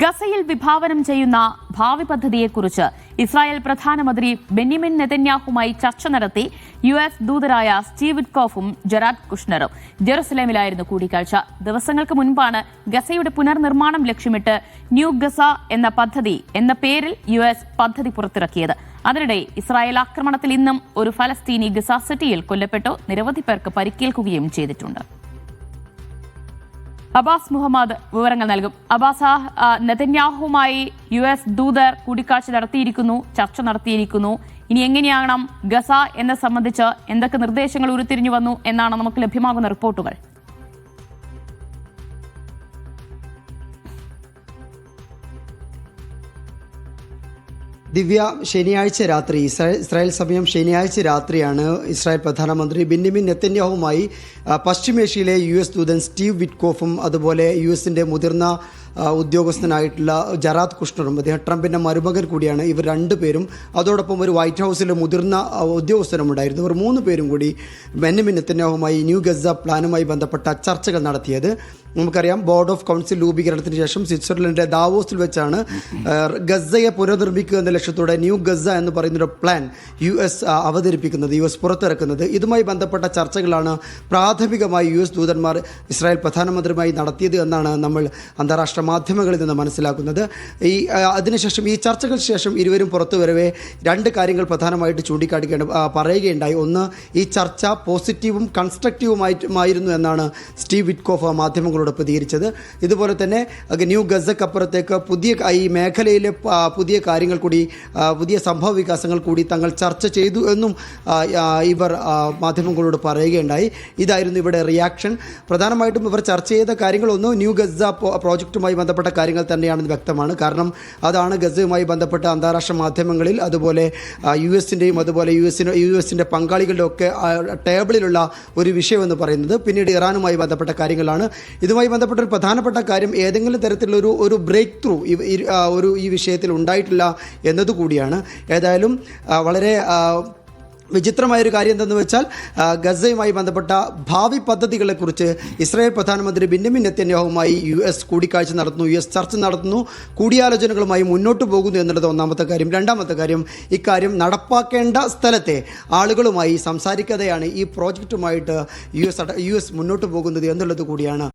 ഗസയിൽ വിഭാവനം ചെയ്യുന്ന ഭാവി പദ്ധതിയെക്കുറിച്ച് ഇസ്രായേൽ പ്രധാനമന്ത്രി ബെന്യമിൻ നെതന്യാഹുമായി ചർച്ച നടത്തി യു എസ് ദൂതരായ സ്റ്റീവ് വിറ്റ്കോഫും ജെറാഡ് കുഷ്ണറും. ജെറുസലേമിലായിരുന്നു കൂടിക്കാഴ്ച. ദിവസങ്ങൾക്ക് മുൻപാണ് ഗസയുടെ പുനർനിർമ്മാണം ലക്ഷ്യമിട്ട് ന്യൂ ഗസ എന്ന പദ്ധതി എന്ന പേരിൽ യു എസ് പദ്ധതി പുറത്തിറക്കിയത്. അതിനിടെ ഇസ്രായേൽ ആക്രമണത്തിൽ ഇന്നും ഒരു ഫലസ്തീനി ഗസ സിറ്റിയിൽ കൊല്ലപ്പെട്ടു. നിരവധി പേർക്ക് പരിക്കേൽക്കുകയും ചെയ്തിട്ടുണ്ട്. അബാസ് മുഹമ്മദ് വിവരങ്ങൾ നൽകും. അബാസ് നെതന്യാഹുമായി യു എസ് ദൂതർ കൂടിക്കാഴ്ച നടത്തിയിരിക്കുന്നു ചർച്ച നടത്തിയിരിക്കുന്നു. ഇനി എങ്ങനെയാകണം ഗസ എന്നെ സംബന്ധിച്ച് എന്തൊക്കെ നിർദ്ദേശങ്ങൾ ഉരുത്തിരിഞ്ഞു വന്നു എന്നാണ് നമുക്ക് ലഭ്യമാകുന്ന റിപ്പോർട്ടുകൾ. ദിവ്യ ശനിയാഴ്ച രാത്രി ഇസ്രായേൽ ഇസ്രായേൽ സമയം ശനിയാഴ്ച രാത്രിയാണ് ഇസ്രായേൽ പ്രധാനമന്ത്രി ബിന്നിമിൻ നെത്തന്യാഹുമായി പശ്ചിമേഷ്യയിലെ യു എസ് ദൂതൻ സ്റ്റീവ് വിറ്റ്കോഫും അതുപോലെ യു മുതിർന്ന ഉദ്യോഗസ്ഥനായിട്ടുള്ള ജറാദ് കുഷ്ണറും അദ്ദേഹം ട്രംപിന്റെ മരുമകൻ കൂടിയാണ്. ഇവർ രണ്ടുപേരും അതോടൊപ്പം ഒരു വൈറ്റ് ഹൗസിലെ മുതിർന്ന ഉദ്യോഗസ്ഥരും ഉണ്ടായിരുന്നു. ഇവർ മൂന്ന് പേരും കൂടി നെത്തന്യാഹുമായി ന്യൂ ഗസ പ്ലാനുമായി ബന്ധപ്പെട്ട ചർച്ചകൾ നടത്തിയത്. നമുക്കറിയാം ബോർഡ് ഓഫ് കൗൺസിൽ രൂപീകരണത്തിന് ശേഷം സ്വിറ്റ്സർലൻഡിലെ ദാവോസിൽ വെച്ചാണ് ഗസയെ പുനർനിർമ്മിക്കുക എന്ന ലക്ഷ്യത്തോടെ ന്യൂ ഗസ എന്ന് പറയുന്നൊരു പ്ലാൻ യു എസ് അവതരിപ്പിക്കുന്നത് യു എസ് പുറത്തിറക്കുന്നത്. ഇതുമായി ബന്ധപ്പെട്ട ചർച്ചകളാണ് പ്രാഥമികമായി യു എസ് ദൂതന്മാർ ഇസ്രായേൽ പ്രധാനമന്ത്രിയുമായി നടത്തിയത് എന്നാണ് നമ്മൾ അന്താരാഷ്ട്ര മാധ്യമങ്ങളിൽ നിന്ന് മനസ്സിലാക്കുന്നത്. ഈ അതിനുശേഷം ഈ ചർച്ചകൾക്ക് ശേഷം ഇരുവരും പുറത്തു വരവേ രണ്ട് കാര്യങ്ങൾ പ്രധാനമായിട്ട് ചൂണ്ടിക്കാട്ടിക്കേണ്ട പറയുകയുണ്ടായി. ഒന്ന് ഈ ചർച്ച പോസിറ്റീവും കൺസ്ട്രക്റ്റീവുമായിട്ടുമായിരുന്നു എന്നാണ് സ്റ്റീവ് വിറ്റ്കോഫ് മാധ്യമങ്ങളോട് പ്രതികരിച്ചത്. ഇതുപോലെ തന്നെ ന്യൂ ഗസക്കപ്പുറത്തേക്ക് പുതിയ ഈ മേഖലയിലെ പുതിയ കാര്യങ്ങൾ കൂടി പുതിയ സംഭവ വികാസങ്ങൾ കൂടി തങ്ങൾ ചർച്ച ചെയ്തു എന്നും ഇവർ മാധ്യമങ്ങളോട് പറയുകയുണ്ടായി. ഇതായിരുന്നു ഇവിടെ റിയാക്ഷൻ. പ്രധാനമായിട്ടും ഇവർ ചർച്ച ചെയ്ത കാര്യങ്ങളൊന്നും ന്യൂ ഗസ പ്രോ- പ്രോജക്റ്റുമായി ബന്ധപ്പെട്ട കാര്യങ്ങൾ തന്നെയാണെന്ന് വ്യക്തമാണ്. കാരണം അതാണ് ഗസയുമായി ബന്ധപ്പെട്ട അന്താരാഷ്ട്ര മാധ്യമങ്ങളിൽ അതുപോലെ യു എസിന്റെയും അതുപോലെ യു എസിന് യു എസിന്റെ പങ്കാളികളുടെ ഒക്കെ ടേബിളിലുള്ള ഒരു വിഷയമെന്ന് പറയുന്നത്. പിന്നീട് ഇറാനുമായി ബന്ധപ്പെട്ട കാര്യങ്ങളാണ്. ഇതുമായി ബന്ധപ്പെട്ട ഒരു പ്രധാനപ്പെട്ട കാര്യം ഏതെങ്കിലും തരത്തിലുള്ള ഒരു ഒരു ബ്രേക്ക് ത്രൂ ഒരു ഈ വിഷയത്തിൽ ഉണ്ടായിട്ടില്ല എന്നതുകൂടിയാണ്. ഏതായാലും വളരെ വിചിത്രമായൊരു കാര്യം എന്തെന്ന് വെച്ചാൽ ഗസയുമായി ബന്ധപ്പെട്ട ഭാവി പദ്ധതികളെക്കുറിച്ച് ഇസ്രായേൽ പ്രധാനമന്ത്രി ബിന്നമിൻ നെത്തന്യാഹുമായി യു എസ് കൂടിക്കാഴ്ച നടത്തുന്നു യു എസ് ചർച്ച നടത്തുന്നു കൂടിയാലോചനകളുമായി മുന്നോട്ട് പോകുന്നു എന്നുള്ളത് ഒന്നാമത്തെ കാര്യം. രണ്ടാമത്തെ കാര്യം ഇക്കാര്യം നടപ്പാക്കേണ്ട സ്ഥലത്തെ ആളുകളുമായി സംസാരിക്കാതെയാണ് ഈ പ്രോജക്റ്റുമായിട്ട് യു എസ് യു എസ് മുന്നോട്ട് പോകുന്നത് എന്നുള്ളത് കൂടിയാണ്